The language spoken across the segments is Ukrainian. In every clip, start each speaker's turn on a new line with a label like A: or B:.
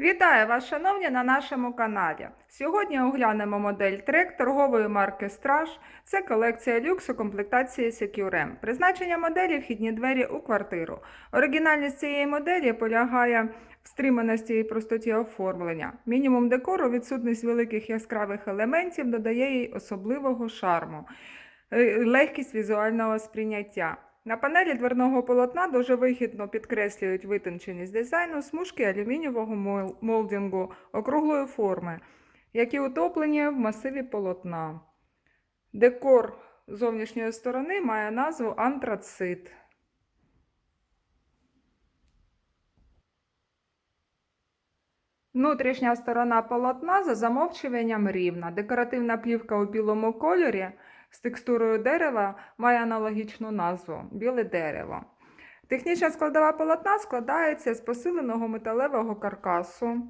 A: Вітаю вас, шановні, на нашому каналі. Сьогодні оглянемо модель трек торгової марки Страж. Це колекція люксу комплектації Secure. Призначення моделі вхідні двері у квартиру. Оригінальність цієї моделі полягає в стриманості і простоті оформлення. Мінімум декору, відсутність великих яскравих елементів додає їй особливого шарму, Е, легкість візуального сприйняття. На панелі дверного полотна дуже вигідно підкреслюють витонченість дизайну смужки алюмінієвого молдингу округлої форми, які утоплені в масиві полотна. Декор зовнішньої сторони має назву антрацит. Внутрішня сторона полотна за замовчуванням рівна. Декоративна плівка у білому кольорі з текстурою дерева має аналогічну назву біле дерево. Технічна складова полотна складається з посиленого металевого каркасу,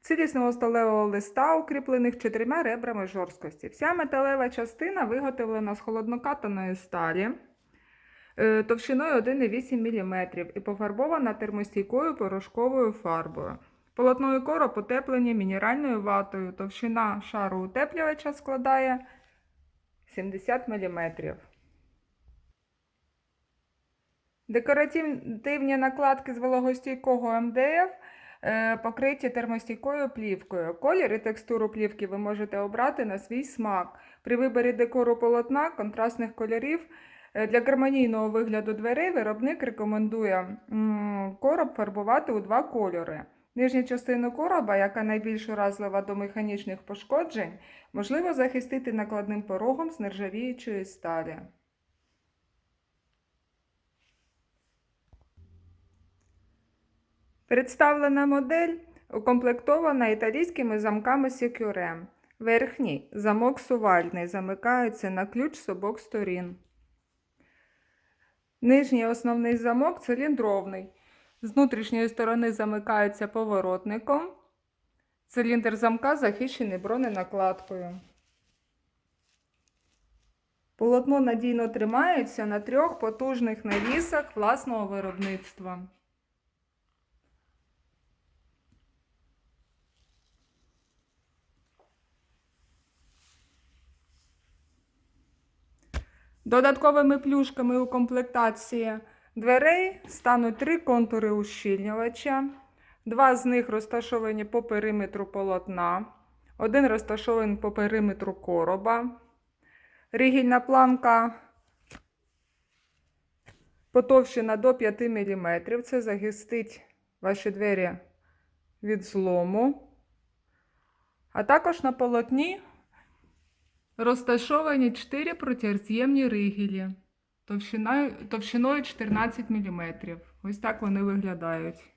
A: цілісного сталевого листа, укріплених чотирма ребрами жорсткості. Вся металева частина виготовлена з холоднокатаної сталі е, товщиною 1,8 мм і пофарбована термостійкою порошковою фарбою. Полотно і короб утеплені мінеральною ватою. Товщина шару утеплювача складає 70 мм. Декоративні накладки з вологостійкого МДФ е, покриті термостійкою плівкою. Колір і текстуру плівки ви можете обрати на свій смак. При виборі декору полотна контрастних кольорів е, для гармонійного вигляду дверей виробник рекомендує короб фарбувати у два кольори. Нижню частину короба, яка найбільш уразлива до механічних пошкоджень, можливо захистити накладним порогом з нержавіючої сталі. Представлена модель укомплектована італійськими замками Secure. Верхній замок сувальний замикається на ключ з обох сторін. Нижній основний замок циліндровний. З внутрішньої сторони замикається поворотником. Циліндр замка захищений броненакладкою. Полотно надійно тримається на трьох потужних навісах власного виробництва. Додатковими плюшками у комплектації дверей стануть три контури ущільнювача. Два з них розташовані по периметру полотна, один розташований по периметру короба. Ригільна планка потовщена до 5 мм. Це захистить ваші двері від злому. А також на полотні розташовані 4 протирз'ємні ригелі товщиною, товщиною 14 мм. Ось так вони виглядають.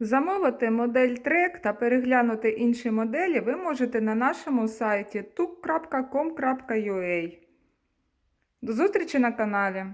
A: Замовити модель трек та переглянути інші моделі ви можете на нашому сайті tuk.com.ua. До зустрічі на каналі!